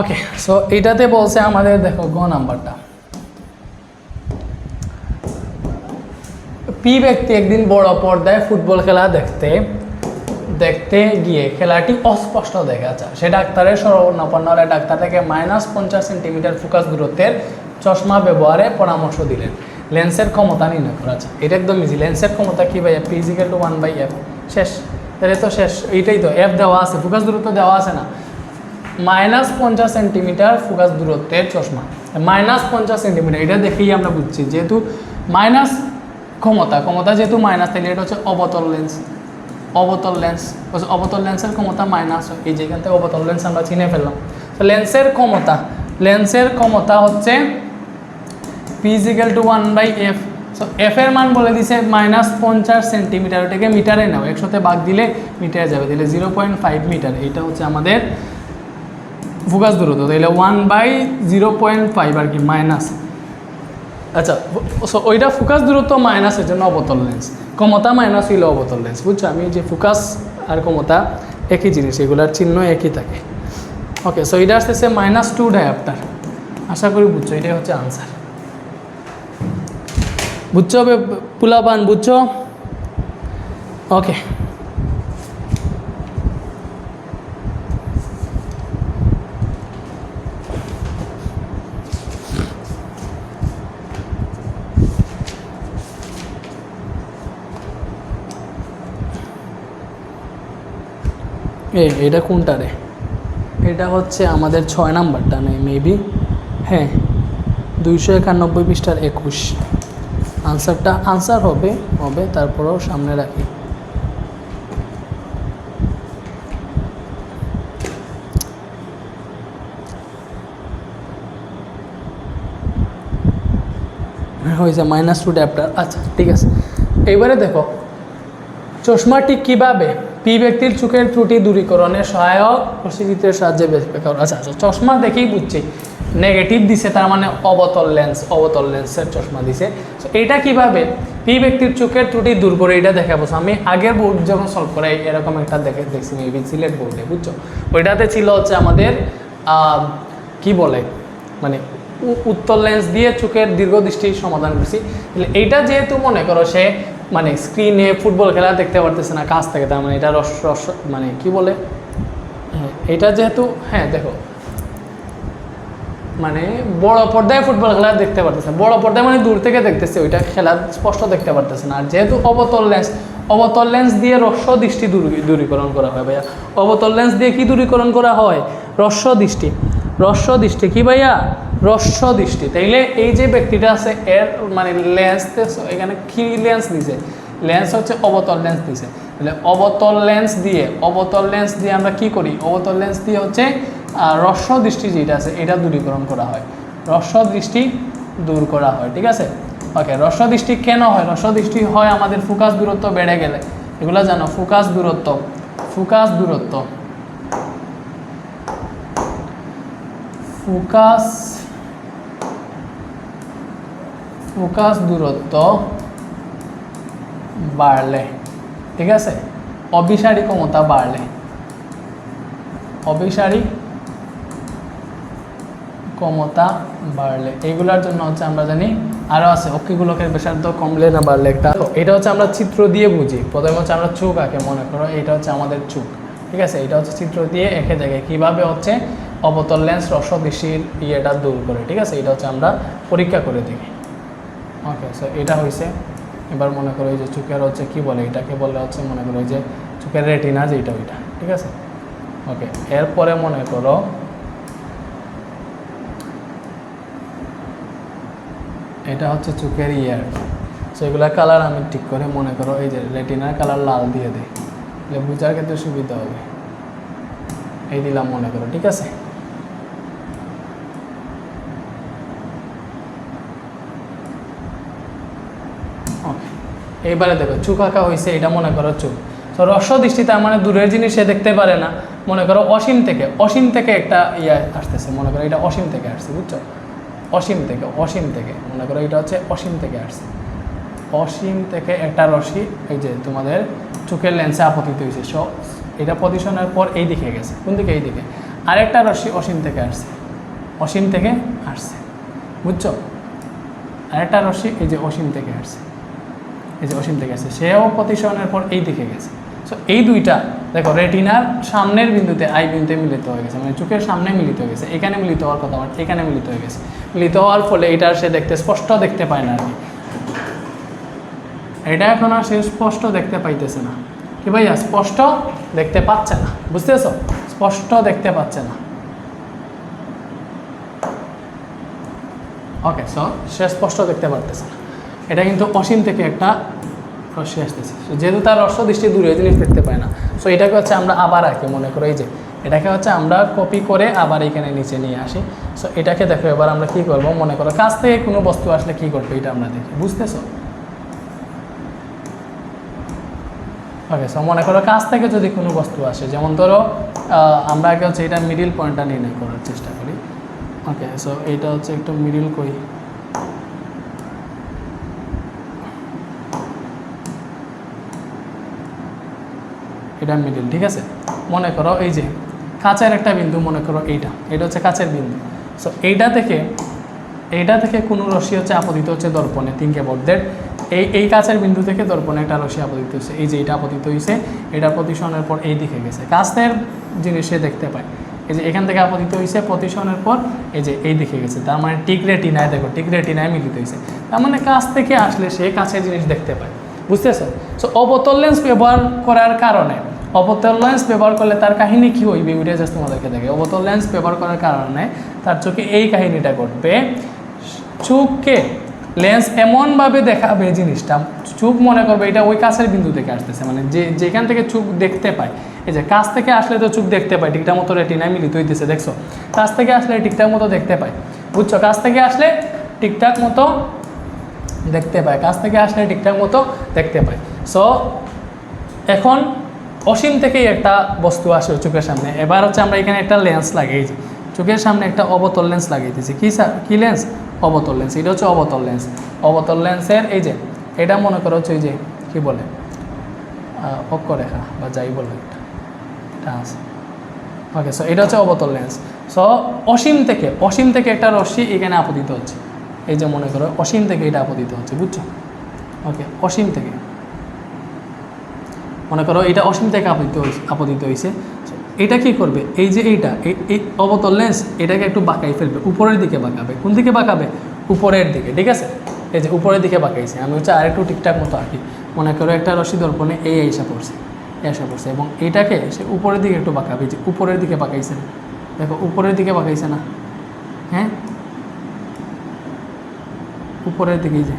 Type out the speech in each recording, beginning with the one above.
Okay so এইটাতে বলছে আমাদের দেখো গ নাম্বারটা। পি ব্যক্তি একদিন বড় পর্দায় ফুটবল খেলা দেখতে দেখতে গিয়ে খেলাটি অস্পষ্ট দেখা যায়। সে ডাক্তারের শরণাপন্ন হলে ডাক্তার থেকে মাইনাস পঞ্চাশ সেন্টিমিটার ফোকাস দূরত্বের চশমা ব্যবহারে পরামর্শ দিলেন। লেন্সের ক্ষমতা নির্ণয় করা যায়। এটা একদম ইজি লেন্সের ক্ষমতা কী ভাই physical to one by F শেষ। তাহলে তো শেষ। এইটাই তো এফ দেওয়া আছে। ফোকাস দূরত্ব দেওয়া আছে না। মাইনাস পঞ্চাশ সেন্টিমিটার ফোকাস দূরত্বের চশমা। মাইনাস পঞ্চাশ সেন্টিমিটার, এটা দেখেই আমরা বুঝছি, যেহেতু মাইনাস ক্ষমতা ক্ষমতা যেহেতু মাইনাস তাহলে এটা হচ্ছে অবতল লেন্স অবতল লেন্স অবতল লেন্সের ক্ষমতা মাইনাস এই যেখান থেকে অবতল লেন্স আমরা চিনে ফেললাম। তো লেন্সের ক্ষমতা লেন্সের ক্ষমতা হচ্ছে physical to one by F so F এর মান বলে দিছে মাইনাস পঞ্চাশ সেন্টিমিটার, ওটাকে মিটারে নাও। একশোতে ভাগ দিলে মিটারে যাবে। তাহলে জিরো পয়েন্ট ফাইভ মিটার, এইটা হচ্ছে আমাদের ফোকাস দূরত্ব তাহলে one by zero point five আর কি মাইনাস আচ্ছা ওইটা ফোকাস দূরত্ব মাইনাসের জন্য অবতল লেন্স ক্ষমতা মাইনাস হইলে অবতল লেন্স বুঝছ? আমি যে ফোকাস আর ক্ষমতা একই জিনিস, এগুলার চিহ্ন একই থাকে। ওকে সো এটা আসতেছে মাইনাস টু ডায়াপ্টার আশা করি বুঝছ, এটাই হচ্ছে আনসার বুঝছ পুলাপান বুঝছ? ওকে এ এটা কোনটা রে? এটা হচ্ছে আমাদের ছয় নাম্বারটা নেই মেবি হ্যাঁ দুইশো একানব্বই পৃষ্ঠার একুশ। আনসারটা আনসার হবে হবে, তারপরেও সামনে রাখি। হয়েছে মাইনাস টু ড্যাপ্টার আচ্ছা ঠিক আছে। এইবারে দেখো, চশমাটি কীভাবে পি ব্যক্তির চোখের ত্রুটি দূরীকরণে সহায়ক প্রসিদ্ধিতের সাহায্যে আচ্ছা আচ্ছা চশমা দেখেই বুঝছি নেগেটিভ দিছে তার মানে অবতল লেন্স অবতল লেন্সের চশমা দিছে তো এটা কীভাবে পি ব্যক্তির চোখের ত্রুটি দূর করে এটা দেখাবো আমি আগের বোর্ড যখন সলভ করে এরকম একটা দেখে দেখছি মেবি সিলেট বোর্ডে বুঝছ ওইটাতে ছিল হচ্ছে আমাদের কি বলে? মানে উত্তর লেন্স দিয়ে চোখের দীর্ঘদৃষ্টির সমাধান করছি। তাহলে এইটা যেহেতু মনে করো সে মানে স্ক্রিনে ফুটবল খেলা দেখতে পারতেছে না কাছ থেকে, তার মানে এটা রস রস মানে কি বলে? হ্যাঁ এটা যেহেতু হ্যাঁ দেখো। মানে বড় পর্দায় ফুটবল খেলা দেখতে পারতেছে বড় পর্দায় মানে দূর থেকে দেখতেছে, ওইটা খেলা স্পষ্ট দেখতে পারতেছে না। আর যেহেতু অবতল লেন্স অবতল লেন্স দিয়ে রস্য দৃষ্টি দূর- দূরীকরণ করা হয় ভাইয়া। অবতল লেন্স দিয়ে কি দূরীকরণ করা হয়? রস্য দৃষ্টি। রস্য দৃষ্টি কি ভাইয়া? রস্য দৃষ্টি তাইলে এই যে ব্যক্তিটা আছে, এর মানে লেন্স এখানে কি লেন্স দিছে? লেন্স হচ্ছে অবতল লেন্স দিছে। তাহলে অবতল লেন্স দিয়ে, অবতল লেন্স দিয়ে আমরা কি করি? অবতল লেন্স দিয়ে হচ্ছে রস্য দৃষ্টি যেটা আছে, এটা দূরীকরণ করা হয়। রস্য দৃষ্টি দূর করা হয়, ঠিক আছে? ওকে রস্য দৃষ্টি কেন হয়? রস্য দৃষ্টি হয় আমাদের ফোকাস দূরত্ব বেড়ে গেলে। এগুলো জানো ফোকাস দূরত্ব ফোকাস দূরত্ব। ফোকাস ফোকাস দূরত্ব বাড়লে ঠিক আছে? অভিসারী ক্ষমতা বাড়লে। অভিসারী ক্ষমতা বাড়লে। এইগুলোর জন্য হচ্ছে আমরা জানি আরও আছে। অক্ষিগুলোকের ব্যাসার্ধ কমলে না বাড়লে একটা। এটা হচ্ছে আমরা চিত্র দিয়ে বুঝি। প্রথমে হচ্ছে আমরা চোখ আঁকে, মনে করো। এটা হচ্ছে আমাদের চোখ। ঠিক আছে? এটা হচ্ছে চিত্র দিয়ে এঁকে দেখে কীভাবে হচ্ছে অবতল লেন্স রসদৃষ্টির ইয়েটা দূর করে। ঠিক আছে? এটা হচ্ছে আমরা পরীক্ষা করে দেখি। ওকে সো এটা হয়েছে এবার মনে করো এই যে চোখের হচ্ছে কি বলে? এটাকে বলে হচ্ছে মনে করো এই যে চোখের রেটিনা যেটা ওইটা, ঠিক আছে? ওকে এরপরে মনে করো এটা হচ্ছে চোখের ইয়ার সো সেগুলো কালার আমি ঠিক করে মনে করো এই যে রেটিনার কালার লাল দিয়ে দিই। বোঝার ক্ষেত্রে সুবিধা হবে। এই দিলাম মনে করো, ঠিক আছে? এইবারে দেখো চোখ আঁকা হয়েছে এটা মনে করো চোখ তো রস্য দৃষ্টি তার মানে দূরের জিনিস সে দেখতে পারে না। মনে করো অসীম থেকে অসীম থেকে একটা ইয়ে আসতেছে, মনে করো এটা অসীম থেকে আসছে, বুঝছ? অসীম থেকে অসীম থেকে, মনে করো এটা হচ্ছে অসীম থেকে আসছে। অসীম থেকে একটা রশ্মি, এই যে তোমাদের চোখের লেন্সে আপতিত হয়েছে সব এটা পজিশনের পর এই দিকে গেছে, কোন দিকে? এই দিকে। আরেকটা রশ্মি অসীম থেকে আসছে, অসীম থেকে আসছে, বুঝছ? আরেকটা রশ্মি এই যে অসীম থেকে আসছে। এই যে অসীম থেকে সেও প্রতিসরণের পর এই দিকে গেছে। সো এই দুইটা, দেখো, রেটিনার সামনের বিন্দুতে আই বিন্দুতে মিলিত হয়ে গেছে মানে চোখের সামনে মিলিত হয়ে গেছে। এখানে মিলিত হওয়ার কথা আমার এখানে মিলিত হয়ে গেছে। মিলিত হওয়ার ফলে এটা সে দেখতে স্পষ্ট দেখতে পায় না আর কি। এটা এখন আর সে স্পষ্ট দেখতে পাইতেছে না। কি ভাইয়া? স্পষ্ট দেখতে পাচ্ছে না। বুঝতেছো? স্পষ্ট দেখতে পাচ্ছে না। ওকে সো সে স্পষ্ট দেখতে পারতেছে না। এটা কিন্তু অসীম থেকে একটা রশ্মি আসতেছে। যেহেতু তার রস্য দৃষ্টি দূরে জিনিস দেখতে পায় না। সো এটাকে হচ্ছে আমরা আবার আঁকি, মনে করো এই যে। এটাকে হচ্ছে আমরা কপি করে আবার এখানে নিচে নিয়ে আসি। সো এটাকে দেখো, এবার আমরা কি করব? মনে করো কাছ থেকে কোনো বস্তু আসলে কি করব এটা আমরা দেখি। বুঝতেছো? ওকে সো মনে করো কাছ থেকে যদি কোনো বস্তু আসে, যেমন ধরো আমরা আগে হচ্ছে এটা মিডিল পয়েন্টটা নির্ণয় করার চেষ্টা করি। ওকে সো এইটা হচ্ছে একটু মিডিল করি। এটা মিডিল ঠিক আছে? মনে করো এই যে কাঁচের একটা বিন্দু, মনে করো এইটা। এটা হচ্ছে কাঁচের বিন্দু। সো এইটা থেকে এইটা থেকে কোনো রশ্মি হচ্ছে আপতিত হচ্ছে দর্পণে, তিন কেবল দ্যাট এই এই কাছের বিন্দু থেকে দর্পণে একটা রশ্মি আপতিত হচ্ছে এই যে এটা আপতিত হয়েছে, এটা প্রতিসরণের পর এই দিকে গেছে। কাছের জিনিস সে দেখতে পায়। এই যে এখান থেকে আপতিত হয়েছে, প্রতিসরণের পর এই যে এই দিকে গেছে। তার মানে টিক রেটিনায়, দেখো টিক রেটিনায় মিলিত হয়েছে। তার মানে কাছ থেকে আসলে সে কাছের জিনিস দেখতে পায়। বুঝতেছো? সো অবতল লেন্স ব্যবহার করার কারণে অবতল লেন্স ব্যবহার করলে তার কাহিনী কী হইবে? ওইটা জাস্ট তোমাদেরকে দেখে। অবতল লেন্স ব্যবহার করার কারণে তার চোখে এই কাহিনীটা ঘটবে। চোখকে লেন্স এমনভাবে দেখাবে জিনিসটা, চোখ মনে করবে এটা ওই কাছের বিন্দু থেকে আসতেছে। মানে যে যেখান থেকে চোখ দেখতে পায়, এই যে কাছ থেকে আসলে তো চোখ দেখতে পায়, ঠিকঠাক মতো রেটিনায় মিলিত হইতেছে, দেখছ? কাছ থেকে আসলে ঠিকঠাক মতো দেখতে পায়, বুঝছ? কাছ থেকে আসলে ঠিকঠাক মতো দেখতে পায়, কাছ থেকে আসলে ঠিকঠাক মতো দেখতে পায়। সো এখন অসীম থেকেই একটা বস্তু আসে চোখের সামনে। এবার হচ্ছে আমরা এখানে একটা লেন্স লাগিয়েছি চোখের সামনে একটা অবতল লেন্স লাগিয়ে দিয়েছি। কী কী লেন্স অবতল লেন্স এটা হচ্ছে অবতল লেন্স অবতল লেন্সের এই যে, এটা মনে করো হচ্ছে ওই যে, কী বলে? অক্ষরেখা বা যাই বলে এটা ওকে সো এটা হচ্ছে অবতল লেন্স সো অসীম থেকে অসীম থেকে একটা রশ্মি এখানে আপতিত হচ্ছে। এই যে মনে করো, অসীম থেকে এটা আপতিত হচ্ছে, বুঝছ? ওকে অসীম থেকে। মনে করো এটা অসীম থেকে আপতিত হয়েছে আপতিত হয়েছে এটা কি করবে? এই যে এইটা, এই অবতল লেন্স এটাকে একটু বাঁকাই ফেলবে, উপরের দিকে বাঁকাবে। কোন দিকে বাঁকাবে? উপরের দিকে, ঠিক আছে? এই যে উপরের দিকে বাঁকাইছে, আমি হচ্ছে আরেকটু ঠিকঠাক মতো আঁকি। মনে করো একটা রশি দর্পণে এই এসে পড়ছে এসে পড়ছে, এবং এটাকে সে উপরের দিকে একটু বাঁকাবে যে উপরের দিকে বাঁকাইছে না। দেখো, উপরের দিকে বাঁকাইছে না। হ্যাঁ? উপরের দিকেই যে।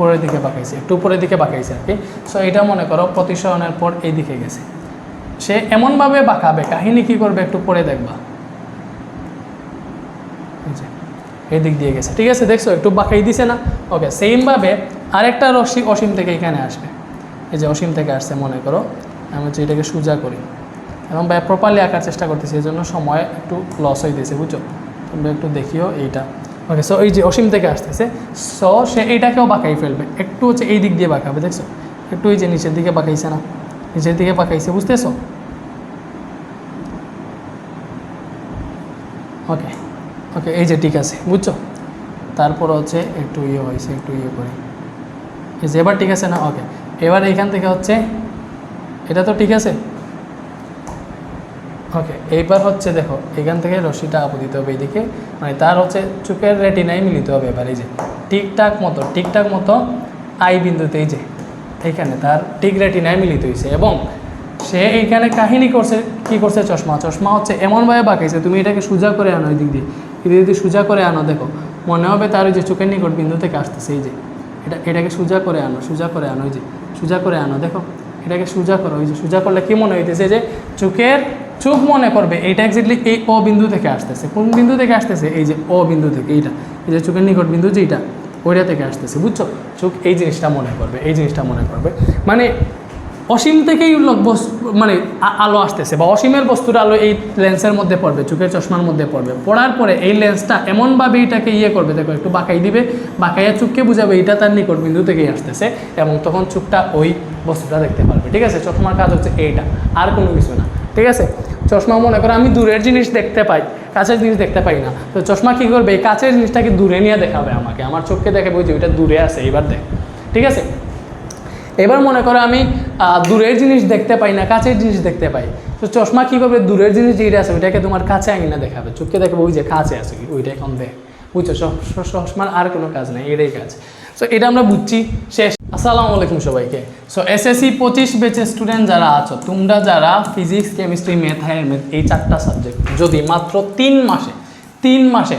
উপরের দিকে বাঁকাইছে, একটু উপরের দিকে বাঁকাইছে আর কি। সো এটা মনে করো প্রতিসরণের পর এই দিকে গেছে। সে এমনভাবে বাঁকাবে, কাহিনী কি করবে একটু পরে দেখবা। এই দিক দিয়ে গেছে। ঠিক আছে, দেখছ, একটু বাঁকাই দিছে না? ওকে সেমভাবে আরেকটা রশ্মি অসীম থেকে এখানে আসবে। এই যে অসীম থেকে আসছে, মনে করো। আমি হচ্ছে এটাকে সোজা করি। এবং ভাই প্রপারলি আঁকার চেষ্টা করতেছি এই জন্য সময় একটু লস হইতেছে, বুঝছ? তোমরা একটু দেখিও এইটা। ওকে সো এই যে অসীম থেকে আসতেছে স সে এইটাকেও বাঁকাই ফেলবে। একটু হচ্ছে এই দিক দিয়ে বাঁকাবে, দেখছ? একটু এই যে নিচের দিকে বাঁকাইছে না, নিচের দিকে বাঁকাইছে, বুঝতেছো? ওকে ওকে এই যে ঠিক আছে, বুঝছ? তারপর হচ্ছে একটু ইয়ে হয়েছে, একটু ইয়ে করি। এই যে এবার ঠিক আছে না? ওকে এবার এইখান থেকে হচ্ছে, এটা তো ঠিক আছে? ওকে এইবার হচ্ছে দেখো, এখান থেকে রশ্মিটা আপদিতে হবে এইদিকে। মানে তার হচ্ছে চোখের রেটিনায় মিলিত হবে এবার, এই যে ঠিকঠাক মতো ঠিকঠাক মতো আই বিন্দুতে, এই যে, এইখানে তার ঠিক রেটিনায় মিলিত হয়েছে এবং সে এইখানে কাহিনী করছে, কি করছে চশমা? চশমা হচ্ছে এমনভাবে বাঁকাইছে, তুমি এটাকে সোজা করে আনো এই দিক দিয়ে। এদিক যদি সোজা করে আনো, দেখো, মনে হবে তার ওই যে চোখের নিকট বিন্দু থেকে আসতেছে, এই যে। এটা, এটাকে সোজা করে আনো, সোজা করে আনো ওই যে, সোজা করে আনো, দেখো, এটাকে সোজা করো ওই যে, সোজা করলে কি মনে হইতেছে যে, চোখের চোখ মনে করবে এইটা এক্স্যাক্টলি এই ও বিন্দু থেকে আসতেছে। কোন বিন্দু থেকে আসতেছে? এই যে ও বিন্দু থেকে, এইটা। এই যে চোখের নিকট বিন্দু যেটা ওইটা থেকে আসতেছে, বুঝছ? চোখ এই জিনিসটা মনে করবে, এই জিনিসটা মনে করবে। মানে অসীম থেকেই মানে আলো আসতেছে, বা অসীমের বস্তুর আলো এই লেন্সের মধ্যে পড়বে, চোখের চশমার মধ্যে পড়বে। পড়ার পরে এই লেন্সটা এমনভাবে এটাকে ইয়ে করবে, দেখো, একটু বাঁকাই দিবে, বাঁকাইয়া চোখকে বুঝাবে এটা তার নিকট বিন্দু থেকেই আসতেছে, এবং তখন চোখটা ওই বস্তুটা দেখতে পারবে, ঠিক আছে? চশমার কাজ হচ্ছে এইটা, আর কোনো কিছু না, ঠিক আছে? চশমা মনে করো আমি দূরের জিনিস দেখতে পাই, কাছের জিনিস দেখতে পাই না। তো চশমা কী করবে? এই কাছের জিনিসটাকে দূরে নিয়ে দেখাবে আমাকে? আমার চোখকে দেখাবে যে ওইটা দূরে আছে এবার দেখ। ঠিক আছে? এবার মনে করো আমি দূরের জিনিস দেখতে পাই না, কাছের জিনিস দেখতে পাই। তো চশমা কী করবে? দূরের জিনিস যেটা আছে, ওইটাকে তোমার কাছে আঙিনা দেখাবে। চোখকে দেখাবে ওই যে কাছে আছে কি ওইটা এখন দেখ। বুঝছ? চশমার আর কোনো কাজ নেই, এটাই কাজ। সো এটা আমরা বুঝছি, শেষ। আসসালামু আলাইকুম সবাইকে। সো এসএসসি পঁচিশ বেচে স্টুডেন্ট যারা আছো, তোমরা যারা ফিজিক্স কেমিস্ট্রি ম্যাথ এই চারটা সাবজেক্ট যদি মাত্র তিন মাসে তিন মাসে